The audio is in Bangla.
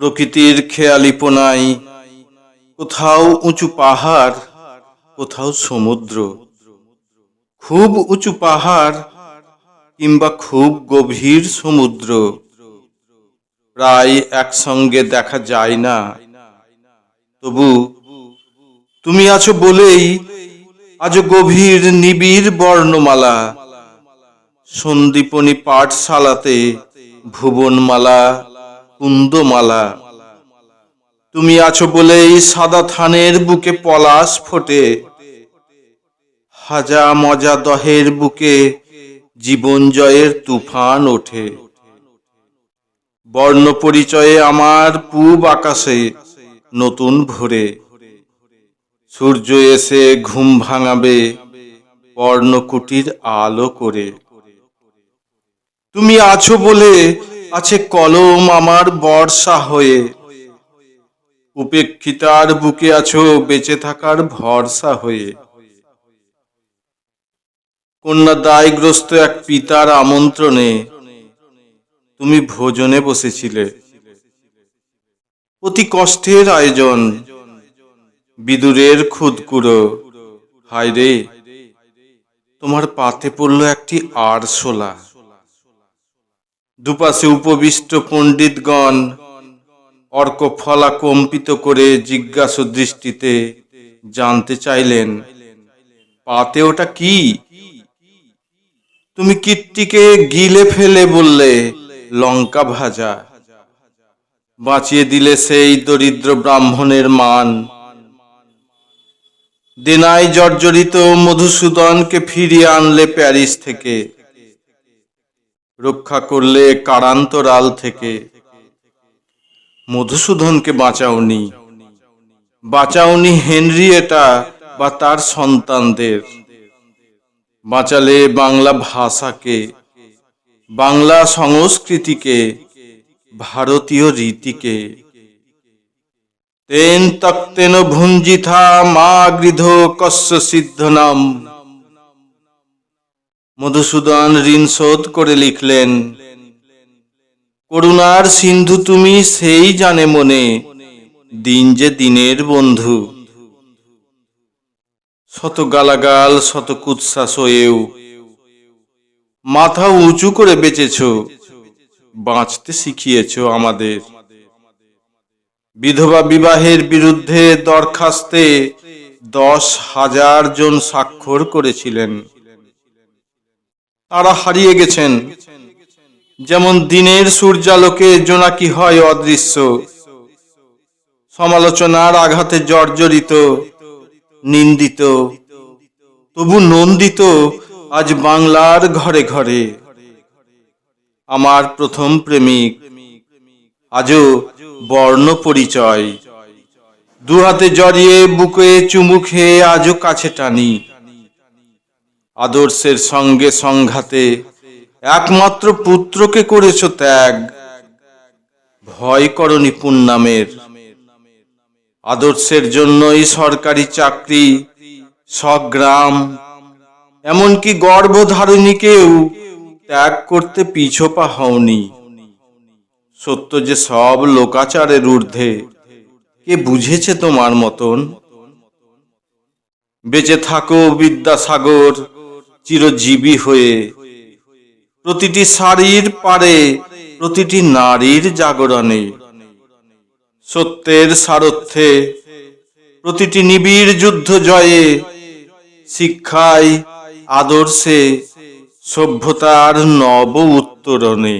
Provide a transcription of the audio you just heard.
প্রকৃতির খেয়ালিপনায় কোথাও উঁচু পাহাড়, কোথাও সমুদ্র। খুব উঁচু পাহাড় কিংবা খুব গভীর সমুদ্র। প্রায় একসঙ্গে দেখা যায় না। তবু তুমি আছো বলেই আজ গভীর নিবিড় বর্ণমালা। সন্দীপনী পাঠশালাতে ভুবনমালা কুন্দমালা। তুমি আছো বলেই সাদা থানের বুকে পলাশ ফোটে। হাজা মজা দহের বুকে জীবন জয়ের তুফান ওঠে। বর্ণ পরিচয়ে আমার পূব আকাশে নতুন ভোরে। সূর্য এসে ঘুম ভাঙাবে পর্ণকুটির আলো করে। তুমি আছো বলে আছে কলম আমার বর্ষা হয়ে। উপেক্ষিতার বুকে আছো বেঁচে থাকার ভরসা হয়ে। কন্যা দায়গ্রস্ত এক পিতার আমন্ত্রণে তুমি ভোজনে বসেছিলে। অতি কষ্টের আয়োজন, বিদুরের খুদকুড়ো। হায় রে তোমার পাতে পড়ল একটি আরশোলা। দুপাশে উপবিষ্ট পণ্ডিতগণ অর্ক ফলা কম্পিত করে জিজ্ঞাসু দৃষ্টিতে জানতে চাইলেন, পাতে ওটা কি? তুমি কীর্তিকে গিলে ফেলে বললে, লঙ্কা ভাজা। বাঁচিয়ে দিলে সেই দরিদ্র ব্রাহ্মণের মান। দেনায় জর্জরিত মধুসূদনকে ফিরিয়ে আনলে প্যারিস থেকে রক্ষা করলে কারান্তরাল থেকে। মধুসূদনকে বাঁচাওনি। বাঁচাওনি হেনরিয়েটা বা তার সন্তানদের। বাঁচালে বাংলা ভাষাকে, বাংলা সংস্কৃতিকে, ভারতীয় রীতিকে। তেন তক্তেন ভুঞ্জিথা মা গৃধ কস্য সিদ্ধ নাম মধুসূদন ঋণ শোধ করে লিখলেন, করুণার সিন্ধু তুমি সেই জানে মনে, দিন যে দিনের বন্ধু। শত গালাগাল, শত কুৎসা সয়েও, মাথা উঁচু করে বেঁচেছ, বাঁচতে শিখিয়েছ আমাদের। বিধবা বিবাহের বিরুদ্ধে দরখাস্তে দশ হাজার জন স্বাক্ষর করেছিলেন। তারা হারিয়ে গেছেন। যেমন দিনের সূর্যালোকে জোনাকি হয় অদৃশ্য। সমালোচনার আঘাতে জর্জরিত, নিন্দিত, তবু নন্দিত আজ বাংলার ঘরে ঘরে। আমার প্রথম প্রেমিক, আজও বর্ণ পরিচয়। দু হাতে জড়িয়ে বুকে চুমু খেয়ে আজও কাছে টানি। আদর্শের সঙ্গে সংঘাতে। একমাত্র পুত্রকে করেছ ত্যাগ। ভয় করনি পুণ্যামের। আদর্শের জন্যই সরকারি চাকরি স্বগ্রাম এমনকি গর্ভধারিণীকেও ত্যাগ করতে পিছপা হওনি। সত্য যে সব লোকাচারের ঊর্ধ্বে। কে বুঝেছে তোমার মতন? বেঁচে থাকো বিদ্যাসাগর। চিরজীবী হয়ে। প্রতিটি শাড়ির পারে প্রতিটি নারীর জাগরণে। সত্যের সারথ্যে, প্রতিটি নিবিড় যুদ্ধ জয়ে, শিক্ষায়, আদর্শে, সভ্যতার নব উত্তরণে।